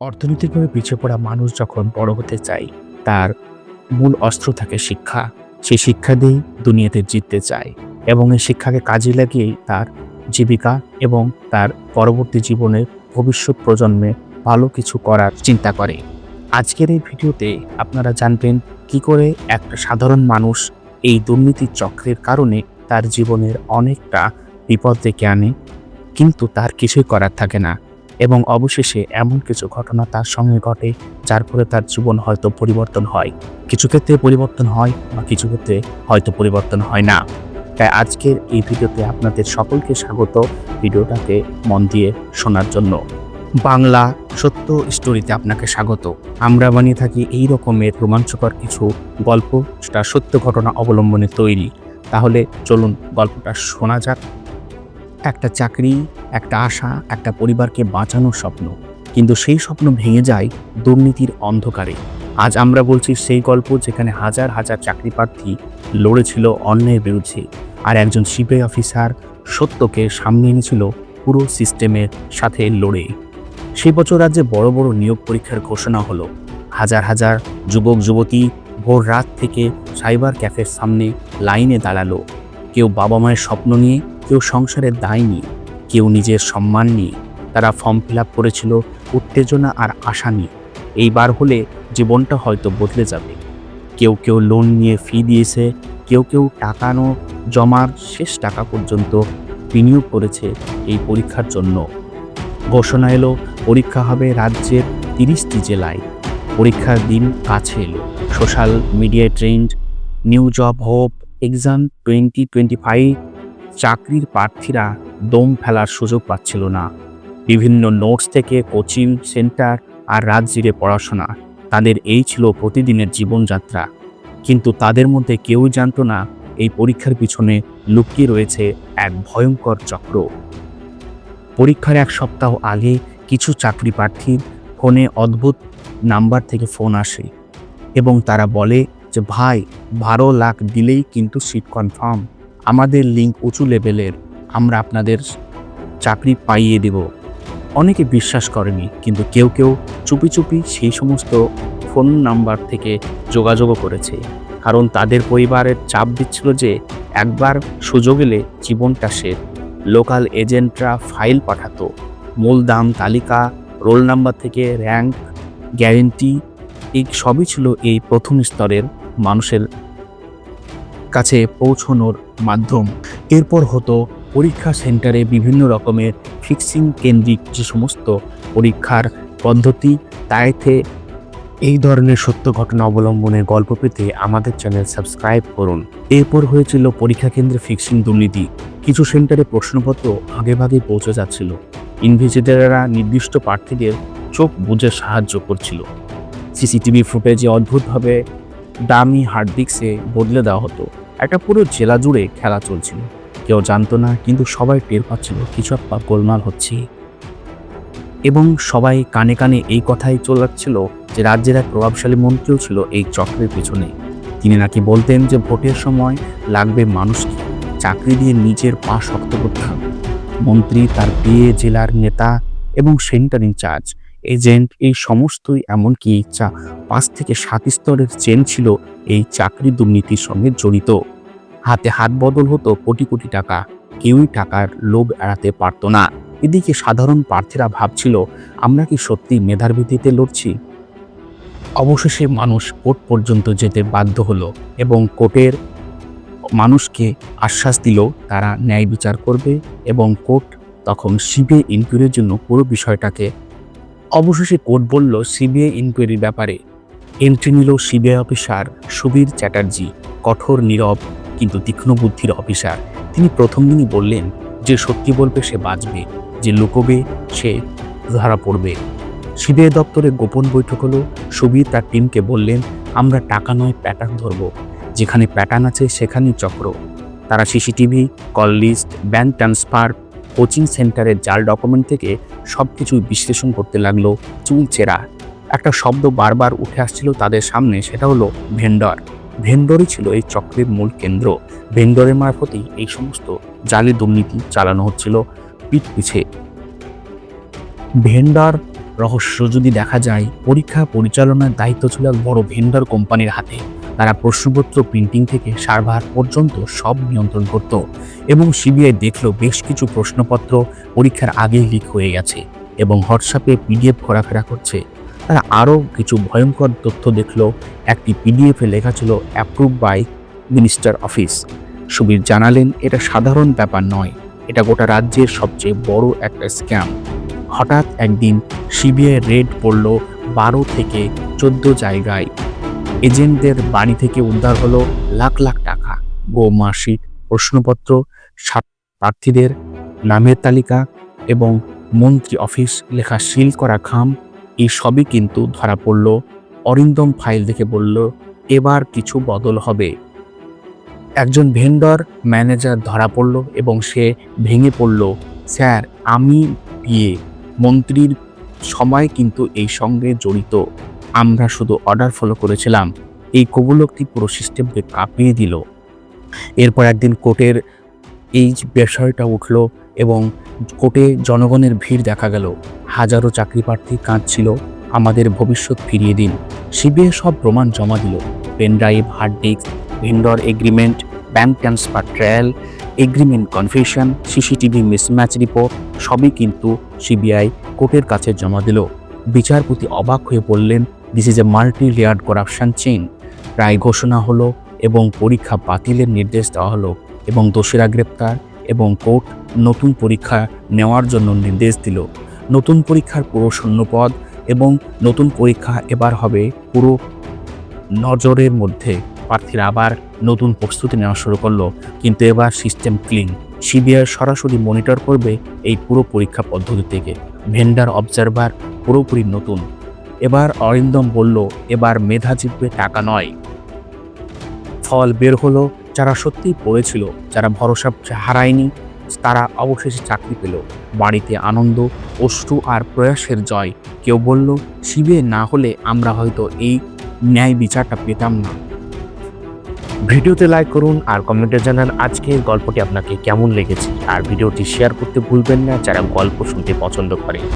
অর্থনৈতিকভাবে পিছিয়ে পড়া মানুষ যখন বড় হতে চায়, তার মূল অস্ত্র থাকে শিক্ষা। সে শিক্ষা দিয়েই দুনিয়াতে জিততে চায় এবং এই শিক্ষাকে কাজে লাগিয়েই তার জীবিকা এবং তার পরবর্তী জীবনের ভবিষ্যৎ প্রজন্মে ভালো কিছু করার চিন্তা করে। আজকের এই ভিডিওতে আপনারা জানবেন কি করে একটা সাধারণ মানুষ এই দুর্নীতির চক্রের কারণে তার জীবনের অনেকটা বিপদ ডেকে আনে, কিন্তু তার কিছুই করার থাকে না। এবং অবশেষে এমন কিছু ঘটনা তার সঙ্গে ঘটে, যার ফলে তার জীবন হয়তো পরিবর্তন হয়। কিছু ক্ষেত্রে পরিবর্তন হয় বা কিছু ক্ষেত্রে হয়তো পরিবর্তন হয় না। তাই আজকের এই ভিডিওতে আপনাদের সকলকে স্বাগত ভিডিওটাকে মন দিয়ে শোনার জন্য। বাংলা সত্য স্টোরিতে আপনাকে স্বাগত। আমরা বানিয়ে থাকি এই রকমের রোমাঞ্চকর কিছু গল্প সেটা সত্য ঘটনা অবলম্বনে তৈরি। তাহলে চলুন গল্পটা শোনা যাক। একটা চাকরি, একটা আশা, একটা পরিবারকে বাঁচানোর স্বপ্ন। কিন্তু সেই স্বপ্ন ভেঙে যায় দুর্নীতির অন্ধকারে। আজ আমরা বলছি সেই গল্প যেখানে হাজার হাজার চাকরি প্রার্থী লড়েছিল অন্যায়ের বিরুদ্ধে আর একজন সিবিআই অফিসার সত্যকে সামনে এনেছিল পুরো সিস্টেমের সাথে লড়ে। সেই বছর রাজ্যে বড় বড় নিয়োগ পরীক্ষার ঘোষণা হলো। হাজার হাজার যুবক, যুবতী ভোর রাত থেকে সাইবার ক্যাফের সামনে লাইনে দাঁড়াল। কেউ বাবা মায়ের স্বপ্ন নিয়ে, কেউ সংসারের দায় নিয়ে, কেউ নিজের সম্মান নিয়ে, তারা ফর্ম ফিল করেছিল উত্তেজনা আর আশা নিয়ে। এইবার হলে জীবনটা হয়তো বদলে যাবে। কেউ কেউ লোন নিয়ে ফি দিয়েছে, কেউ কেউ টাকানো জমার শেষ টাকা পর্যন্ত বিনিয়োগ করেছে এই পরীক্ষার জন্য। ঘোষণা এলো, পরীক্ষা হবে রাজ্যের তিরিশটি জেলায়। পরীক্ষার দিন কাছে এলো। Social media trend new job hope exam twenty twenty five চাকরির প্রার্থীরা দম ফেলার সুযোগ পাচ্ছিল না। বিভিন্ন নোটস থেকে কোচিং সেন্টার আর রাত জুড়ে পড়াশোনা, তাদের এই ছিল প্রতিদিনের জীবনযাত্রা। কিন্তু তাদের মধ্যে কেউই জানতো না এই পরীক্ষার পিছনে লুকিয়ে রয়েছে এক ভয়ঙ্কর চক্র। পরীক্ষার এক সপ্তাহ আগে কিছু চাকরি প্রার্থীর ফোনে অদ্ভুত নাম্বার থেকে ফোন আসে এবং তারা বলে যে, ভাই, বারো লাখ দিলেই কিন্তু সিট কনফার্ম আমাদের লিঙ্ক উঁচু লেভেলের আমরা আপনাদের চাকরি পাইয়ে দেব। অনেকে বিশ্বাস করেনি, কিন্তু কেউ কেউ চুপি চুপি সেই সমস্ত ফোন নাম্বার থেকে যোগাযোগও করেছে। কারণ তাদের পরিবারের চাপ দিচ্ছিল যে, একবার সুযোগ এলে জীবনটা সে লোকাল এজেন্টরা ফাইল পাঠাতো। মূল দাম তালিকা রোল নাম্বার থেকে র্যাঙ্ক গ্যারেন্টি এই সবই ছিল এই প্রথম স্তরের মানুষের কাছে পৌঁছানোর মাধ্যম। এরপর হতো পরীক্ষা সেন্টারে বিভিন্ন রকমের ফিক্সিং কেন্দ্রিক যে সমস্ত পরীক্ষার পদ্ধতি, তাইতে এই ধরনের সত্য ঘটনা অবলম্বনের গল্প পেতে আমাদের চ্যানেল সাবস্ক্রাইব করুন। এরপর হয়েছিল পরীক্ষা কেন্দ্রে ফিক্সিং দুর্নীতি। কিছু সেন্টারে প্রশ্নপত্র আগেভাগে পৌঁছে যাচ্ছিল। ইনভিজিটাররা নির্দিষ্ট প্রার্থীদের চোখ বুঝে সাহায্য করছিল। সিসিটিভি ফুটেজে অদ্ভুতভাবে দামি হার্ড ডিস্কে বদলে দেওয়া হতো। একটা পুরো জেলা জুড়ে খেলা চলছিল। কেউ জানতো না, কিন্তু সবাই টের পাচ্ছিল কিছু একটা গোলমাল হচ্ছে। এবং সবাই কানে কানে এই কথাই চলাচ্ছিল যে রাজ্যের এক প্রভাবশালী মন্ত্রীও ছিল এই চক্রের পেছনে। তিনি নাকি বলতেন যে ভোটের সময় লাগবে মানুষকে চাকরি দিয়ে নিজের পা শক্ত করতে হবে। মন্ত্রী তার বিয়ে জেলার নেতা এবং সেন্টার ইনচার্জ এজেন্ট, এই সমস্তই এমনকি চা, পাঁচ থেকে সাত স্তরের চেন ছিল এই চাকরি দুর্নীতির সঙ্গে জড়িত। হাতে হাত বদল হতো কোটি কোটি টাকা, কেউই টাকার লোভ এড়াতে পারতো না। এদিকে সাধারণ প্রার্থীরা ভাবছিল, আমরা কি সত্যি মেধার ভিত্তিতে লড়ছি? অবশেষে মানুষ কোর্ট পর্যন্ত যেতে বাধ্য হলো এবং কোর্টের মানুষকে আশ্বাস দিল, তারা ন্যায় বিচার করবে এবং কোর্ট তখন সিবিআই ইনকোয়ারির জন্য পুরো বিষয়টাকে অবশেষে কোর্ট বলল, সিবিআই ইনকোয়ারির ব্যাপারে এন্ট্রি নিল সিবিআই অফিসার সুবীর চ্যাটার্জি, কঠোর, নীরব, কিন্তু তীক্ষ্ণ বুদ্ধির অফিসার তিনি প্রথম দিনই বললেন যে সত্যি বলবে সে বাঁচবে, যে লুকোবে সে ধরা পড়বে। সিবিআই দপ্তরে গোপন বৈঠক হলো। সুবীর তার টিমকে বললেন, আমরা টাকা নয় প্যাটার্ন ধরবো। যেখানে প্যাটার্ন আছে সেখানেই চক্র। তারা CCTV call list bank transfer coaching সেন্টারের জাল ডকুমেন্ট থেকে সব কিছু বিশ্লেষণ করতে লাগল চুল চেরা একটা শব্দ বারবার উঠে আসছিল তাদের সামনে, সেটা হলো ভেন্ডর। ভেন্ডরই ছিল এই চক্রের মূল কেন্দ্র। ভেন্ডরের মারফতেই এই সমস্ত জালি দুর্নীতি চালানো হচ্ছিল পিঠ পিছে ভেন্ডার রহস্য যদি দেখা যায়, পরীক্ষা পরিচালনার দায়িত্ব ছিল এক বড় ভেন্ডার কোম্পানির হাতে। তারা প্রশ্নপত্র প্রিন্টিং থেকে সার্ভার পর্যন্ত সব নিয়ন্ত্রণ করত এবং সিবিআই দেখল বেশ কিছু প্রশ্নপত্র পরীক্ষার আগেই লিক হয়ে গেছে এবং হোয়াটসঅ্যাপে পিডিএফ ঘোরাফেরা করছে। তারা আরও কিছু ভয়ঙ্কর তথ্য দেখল। একটি পিডিএফে লেখা ছিল approve by minister office Subir জানালেন, এটা সাধারণ ব্যাপার নয়। এটা গোটা রাজ্যের সবচেয়ে বড় একটা স্ক্যাম হঠাৎ একদিন সিবিআই রেড পড়ল বারো থেকে চোদ্দ জায়গায়। এজেন্টদের বাড়ি থেকে উদ্ধার হলো লাখ লাখ টাকা। গোমাসিক প্রশ্নপত্র প্রার্থীদের নামের তালিকা এবং মন্ত্রী অফিস লেখা সিল করা খাম, এই সবই কিন্তু ধরা পড়ল। অরিন্দম ফাইল দেখে বলল, এবার কিছু বদল হবে। একজন ভেন্ডর ম্যানেজার ধরা পড়ল এবং সে ভেঙে পড়ল। স্যার, আমি বিয়ে। মন্ত্রীর সময় কিন্তু এই সঙ্গে জড়িত। আমরা শুধু অর্ডার ফলো করেছিলাম। এই কবুলকটি পুরো সিস্টেমকে কাঁপিয়ে দিল। এরপর একদিন কোর্টের এই বিষয়টা উঠল এবং কোর্টে জনগণের ভিড় দেখা গেল। হাজারো চাকরি প্রার্থী কাঁদছিল। আমাদের ভবিষ্যৎ ফিরিয়ে দিন। সিবিআই সব প্রমাণ জমা দিল। Pen drive hard disk, vendor agreement bank transfer trial agreement confession CCTV mismatch report সবই কিন্তু সিবিআই কোর্টের কাছে জমা দিল। বিচারপতি অবাক হয়ে বললেন this is a multi layered corruption chain রায় ঘোষণা হলো এবং পরীক্ষা বাতিলের নির্দেশ দেওয়া হলো এবং দোষীরা গ্রেপ্তার এবং কোর্ট নতুন পরীক্ষা নেওয়ার জন্য নির্দেশ দিল। নতুন পরীক্ষার পুরো শূন্যপদ এবং নতুন পরীক্ষা এবার হবে পুরো নজরের মধ্যে। প্রার্থীরা আবার নতুন প্রস্তুতি নেওয়া শুরু করল, কিন্তু এবার সিস্টেম ক্লিন। সিবিআই সরাসরি মনিটর করবে এই পুরো পরীক্ষা পদ্ধতি থেকে। ভেন্ডার অবজারভার পুরোপুরি নতুন। এবার অরিন্দম বলল, এবার মেধা জিতবে টাকা নয়। ফল বের হলো, যারা সত্যিই পড়েছিল, যারা ভরসা হারায়নি, তারা অবশেষে চাকরি পেল। বাড়িতে আনন্দ অশ্রু আর প্রয়াসের জয়। কেউ বলল, শিবে, না হলে আমরা হয়তো এই ন্যায় বিচারটা পেতাম না। ভিডিওতে লাইক করুন আর কমেন্টে জানান আজকের গল্পটি আপনাকে কেমন লেগেছে। আর ভিডিওটি শেয়ার করতে ভুলবেন না, যারা গল্প শুনতে পছন্দ করে।